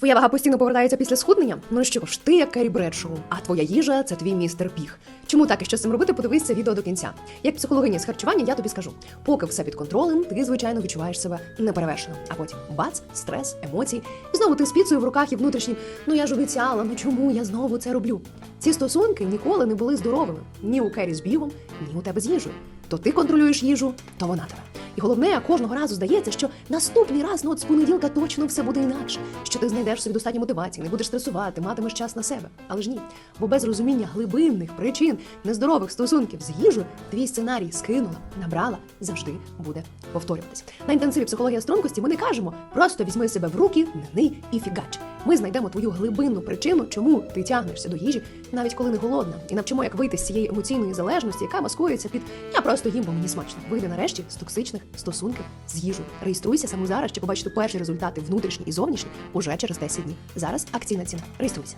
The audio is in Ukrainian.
Твоя вага постійно повертається після схуднення? Ну що ж, ти як Керрі Бредшоу, а твоя їжа це твій містер Піг. Чому так і що з цим робити? Подивись це відео до кінця. Як психологиня з харчування, я тобі скажу: поки все під контролем, ти звичайно відчуваєш себе неперевершено. А потім бац, стрес, емоції. І знову ти з піцею в руках і внутрішнім. Ну я ж обіцяла, ну чому я знову це роблю? Ці стосунки ніколи не були здоровими ні у Керрі з бігом, ні у тебе з їжею. То ти контролюєш їжу, то вона тебе. Головне, кожного разу здається, що наступний раз, ну от з понеділка точно все буде інакше, що ти знайдеш собі достатньо мотивації, не будеш стресувати, матимеш час на себе. Але ж ні, бо без розуміння глибинних причин нездорових стосунків з їжею твій сценарій скинула, набрала, завжди буде повторюватись. На інтенсиві психологія стрункості ми не кажемо просто візьми себе в руки, нени і фігач. Ми знайдемо твою глибинну причину, чому ти тягнешся до їжі, навіть коли не голодна, і навчимо, як вийти з цієї емоційної залежності, яка маскується під я просто їм, бо мені смачно. Вийди нарешті з токсичних стосунків з їжею. Реєструйся саме зараз, щоб побачити перші результати внутрішні і зовнішні уже через 10 днів. Зараз акційна ціна. Реєструйся.